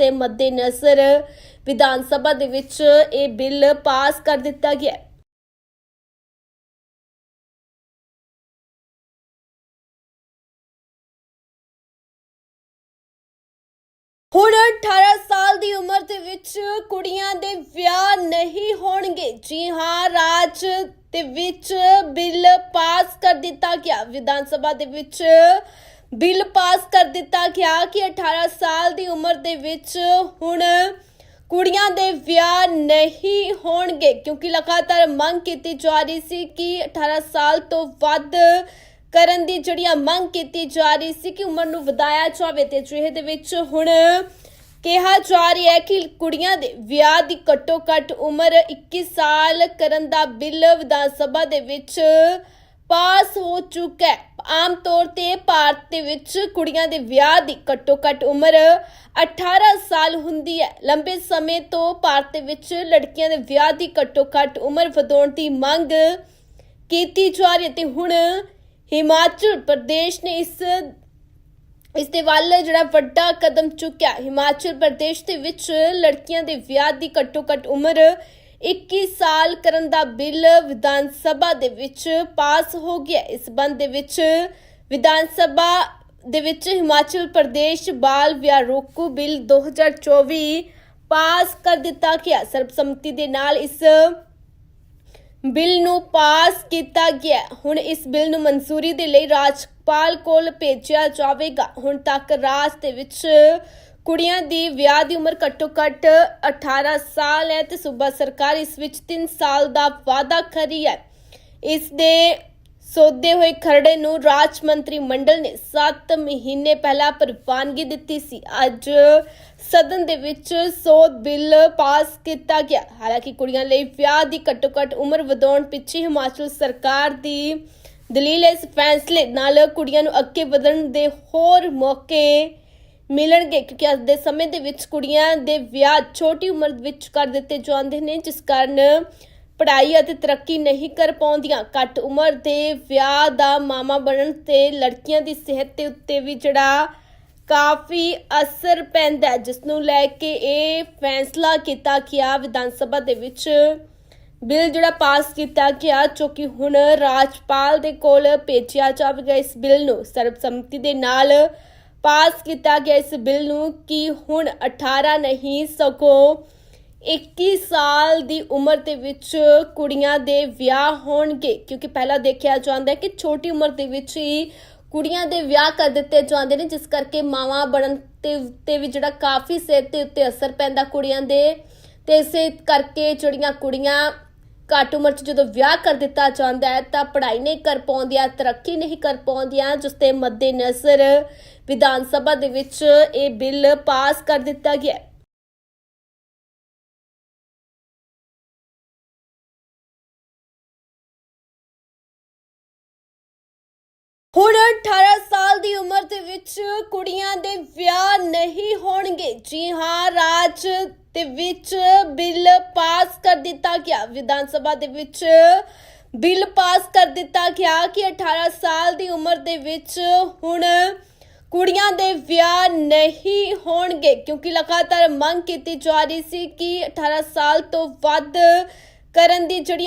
ਤੇ ਮੱਦੇਨਜ਼ਰ ਵਿਧਾਨ ਸਭਾ ਦੇ ਵਿੱਚ ਇਹ ਬਿੱਲ ਪਾਸ ਕਰ ਦਿੱਤਾ ਗਿਆ ਹੈ। ਹੁਣ 18 ਸਾਲ ਦੀ ਉਮਰ ਦੇ ਵਿੱਚ ਕੁੜੀਆਂ ਦੇ ਵਿਆਹ ਨਹੀਂ ਹੋਣਗੇ। ਜੀ ਹਾਂ, ਰਾਜ ਦੇ ਵਿੱਚ ਬਿੱਲ ਪਾਸ ਕਰ ਦਿੱਤਾ ਗਿਆ। ਵਿਧਾਨ ਸਭਾ ਦੇ ਵਿੱਚ ਬਿੱਲ ਪਾਸ ਕਰ ਦਿੱਤਾ ਗਿਆ ਕਿ 18 ਸਾਲ ਦੀ ਉਮਰ ਦੇ ਵਿੱਚ ਹੁਣ ਕੁੜੀਆਂ ਦੇ ਵਿਆਹ ਨਹੀਂ ਹੋਣਗੇ, ਕਿਉਂਕਿ ਲਗਾਤਾਰ ਮੰਗ ਕੀਤੀ ਜਾ ਰਹੀ ਸੀ ਕਿ 18 ਸਾਲ ਤੋਂ ਵੱਧ ਕਰਨ ਦੀ ਜਿਹੜੀ ਮੰਗ ਕੀਤੀ ਜਾ ਰਹੀ ਸੀ ਕਿ ਉਮਰ ਨੂੰ ਵਧਾਇਆ ਜਾਵੇ ਤੇ ਜਿਹੇ ਦੇ ਵਿੱਚ ਹੁਣ ਕਿਹਾ ਜਾ ਰਿਹਾ ਹੈ ਕਿ ਕੁੜੀਆਂ ਦੇ ਵਿਆਹ ਦੀ ਘੱਟੋ ਘੱਟ ਉਮਰ 21 ਸਾਲ ਕਰਨ ਦਾ ਬਿੱਲ ਵਿਧਾਨ ਸਭਾ ਦੇ ਵਿੱਚ ਪਾਸ ਹੋ ਚੁੱਕਾ ਹੈ। ਆਮ ਤੌਰ ਤੇ ਭਾਰਤ ਦੇ ਵਿੱਚ ਕੁੜੀਆਂ ਦੇ ਵਿਆਹ ਦੀ ਘੱਟੋ ਘੱਟ ਉਮਰ 18 ਸਾਲ ਹੁੰਦੀ ਹੈ। ਲੰਬੇ ਸਮੇਂ ਤੋਂ ਭਾਰਤ ਦੇ ਵਿੱਚ ਲੜਕੀਆਂ ਦੇ ਵਿਆਹ ਦੀ ਘੱਟੋ ਘੱਟ ਉਮਰ ਵਧਾਉਣ ਦੀ ਮੰਗ ਕੀਤੀ ਜਾ ਰਹੀ ਹੈ ਤੇ ਹੁਣ ਹਿਮਾਚਲ ਪ੍ਰਦੇਸ਼ ਨੇ ਇਸ ਇਸ ਦੇ ਵੱਲ ਜਿਹੜਾ ਵੱਡਾ ਕਦਮ ਚੁੱਕਿਆ ਹਿਮਾਚਲ ਪ੍ਰਦੇਸ਼ ਦੇ ਵਿੱਚ ਲੜਕੀਆਂ ਦੇ ਵਿਆਹ ਦੀ ਘੱਟੋ ਘੱਟ ਉਮਰ 21 ਸਾਲ ਕਰਨ ਦਾ ਬਿੱਲ ਵਿਧਾਨ ਸਭਾ ਦੇ ਵਿੱਚ ਪਾਸ ਹੋ ਗਿਆ। ਇਸ ਬੰਦ ਦੇ ਵਿੱਚ ਵਿਧਾਨ ਸਭਾ ਦੇ ਵਿੱਚ ਹਿਮਾਚਲ ਪ੍ਰਦੇਸ਼ ਬਾਲ ਵਿਆਹ ਰੋਕੂ ਬਿੱਲ 2024 ਪਾਸ ਕਰ ਦਿੱਤਾ ਗਿਆ। ਸਰਬਸੰਮਤੀ ਦੇ ਨਾਲ ਇਸ ਬਿੱਲ ਨੂੰ ਪਾਸ ਕੀਤਾ ਗਿਆ। ਹੁਣ ਇਸ ਬਿੱਲ ਨੂੰ ਮਨਜ਼ੂਰੀ ਦੇ ਲਈ ਰਾਜਪਾਲ ਕੋਲ ਭੇਜਿਆ ਜਾਵੇਗਾ। ਹੁਣ ਤੱਕ ਰਾਜ ਦੇ ਵਿੱਚ ਕੁੜੀਆਂ ਦੀ ਵਿਆਹ ਦੀ ਉਮਰ ਘੱਟੋ ਘੱਟ 18 ਸਾਲ ਹੈ ਤੇ ਸੂਬਾ ਸਰਕਾਰ ਇਸ ਵਿੱਚ 3 ਸਾਲ ਦਾ ਵਾਅਦਾ ਕਰੀ ਹੈ। ਇਸ ਦੇ ਸੋਧੇ ਹੋਏ ਖਰੜੇ ਨੂੰ ਰਾਜ ਮੰਤਰੀ ਮੰਡਲ ਨੇ 7 ਮਹੀਨੇ ਪਹਿਲਾਂ ਪ੍ਰਵਾਨਗੀ ਦਿੱਤੀ ਸੀ। ਅੱਜ ਸਦਨ ਦੇ ਵਿੱਚ ਸੋਧ ਬਿੱਲ ਪਾਸ ਕੀਤਾ ਗਿਆ। ਹਾਲਾਂਕਿ ਕੁੜੀਆਂ ਲਈ ਵਿਆਹ ਦੀ ਘੱਟੋ ਘੱਟ ਉਮਰ ਵਧਾਉਣ ਪਿੱਛੇ ਹਿਮਾਚਲ ਸਰਕਾਰ ਦੀ ਦਲੀਲ ਇਸ ਫੈਸਲੇ ਨਾਲ ਕੁੜੀਆਂ ਨੂੰ ਅੱਗੇ ਵਧਣ ਦੇ ਹੋਰ ਮੌਕੇ ਮਿਲਣਗੇ ਕਿਉਂਕਿ ਅੱਜ ਦੇ ਸਮੇਂ ਦੇ ਵਿੱਚ ਕੁੜੀਆਂ ਦੇ ਵਿਆਹ ਛੋਟੀ ਉਮਰ ਵਿੱਚ ਕਰ ਦਿੱਤੇ ਜਾਂਦੇ ਨੇ, ਜਿਸ ਕਾਰਨ ਪੜ੍ਹਾਈ ਅਤੇ ਤਰੱਕੀ ਨਹੀਂ ਕਰ ਪਾਉਂਦੀਆਂ। ਘੱਟ ਉਮਰ ਦੇ ਵਿਆਹ ਦਾ ਮਾਮਾ ਬਣਨ ਤੇ ਲੜਕੀਆਂ ਦੀ ਸਿਹਤ ਦੇ ਉੱਤੇ ਵੀ ਜਿਹੜਾ ਕਾਫੀ ਅਸਰ ਪੈਂਦਾ ਜਿਸ ਨੂੰ ਲੈ ਕੇ ਇਹ ਫੈਸਲਾ ਕੀਤਾ ਗਿਆ ਵਿਧਾਨ ਸਭਾ ਦੇ ਵਿੱਚ ਬਿੱਲ ਜਿਹੜਾ ਪਾਸ ਕੀਤਾ ਗਿਆ, ਜੋ ਕਿ ਹੁਣ ਰਾਜਪਾਲ ਦੇ ਕੋਲ ਭੇਜਿਆ ਜਾਵੇਗਾ ਇਸ ਬਿੱਲ ਨੂੰ। ਸਰਬਸੰਮਤੀ ਦੇ ਨਾਲ ਪਾਸ ਕੀਤਾ ਗਿਆ ਇਸ ਬਿੱਲ ਨੂੰ ਕਿ ਹੁਣ 18 ਨਹੀਂ, ਸਗੋਂ 21 ਸਾਲ ਦੀ ਉਮਰ ਦੇ ਵਿੱਚ ਕੁੜੀਆਂ ਦੇ ਵਿਆਹ ਹੋਣਗੇ। ਕਿਉਂਕਿ ਪਹਿਲਾਂ ਦੇਖਿਆ ਜਾਂਦਾ ਹੈ ਕਿ ਛੋਟੀ ਉਮਰ ਦੇ ਵਿੱਚ ਹੀ ਕੁੜੀਆਂ ਦੇ ਵਿਆਹ ਕਰ ਦਿੱਤੇ ਜਾਂਦੇ ਨੇ, ਜਿਸ ਕਰਕੇ ਮਾਵਾਂ ਬਣਨ ਤੇ ਉੱਤੇ ਵੀ ਜਿਹੜਾ ਕਾਫੀ ਸਿਹਤ ਦੇ ਉੱਤੇ ਅਸਰ ਪੈਂਦਾ ਕੁੜੀਆਂ ਦੇ। ਤੇ ਇਸੇ ਕਰਕੇ ਜਿਹੜੀਆਂ ਕੁੜੀਆਂ ਘੱਟ ਉਮਰ 'ਚ ਜਦੋਂ ਵਿਆਹ ਕਰ ਦਿੱਤਾ ਜਾਂਦਾ ਹੈ, ਤਾਂ ਪੜ੍ਹਾਈ ਨਹੀਂ ਕਰ ਪਾਉਂਦੀਆਂ, ਤਰੱਕੀ ਨਹੀਂ ਕਰ ਪਾਉਂਦੀਆਂ, ਜਿਸ ਤੇ ਮੱਦੇਨਜ਼ਰ ਵਿਧਾਨ ਸਭਾ ਦੇ ਵਿੱਚ ਇਹ ਬਿੱਲ ਪਾਸ ਕਰ ਦਿੱਤਾ ਗਿਆ ਹੈ। ਹੁਣ 18 ਸਾਲ ਦੀ ਉਮਰ ਦੇ ਵਿੱਚ ਕੁੜੀਆਂ ਦੇ ਵਿਆਹ ਨਹੀਂ ਹੋਣਗੇ। ਜੀ ਹਾਂ, ਰਾਜ ਦੇ ਵਿੱਚ ਬਿੱਲ ਪਾਸ ਕਰ ਦਿੱਤਾ ਗਿਆ। ਵਿਧਾਨ ਸਭਾ ਦੇ ਵਿੱਚ ਬਿੱਲ ਪਾਸ ਕਰ ਦਿੱਤਾ ਗਿਆ ਕਿ 18 ਸਾਲ ਦੀ ਉਮਰ ਦੇ ਵਿੱਚ ਹੁਣ ਕੁੜੀਆਂ ਦੇ ਵਿਆਹ ਨਹੀਂ ਹੋਣਗੇ, ਕਿਉਂਕਿ ਲਗਾਤਾਰ ਮੰਗ ਕੀਤੀ ਜਾ ਰਹੀ ਸੀ ਕਿ 18 ਸਾਲ ਤੋਂ ਵੱਧ ਕਰਨ ਦੀ ਜਿਹੜੀ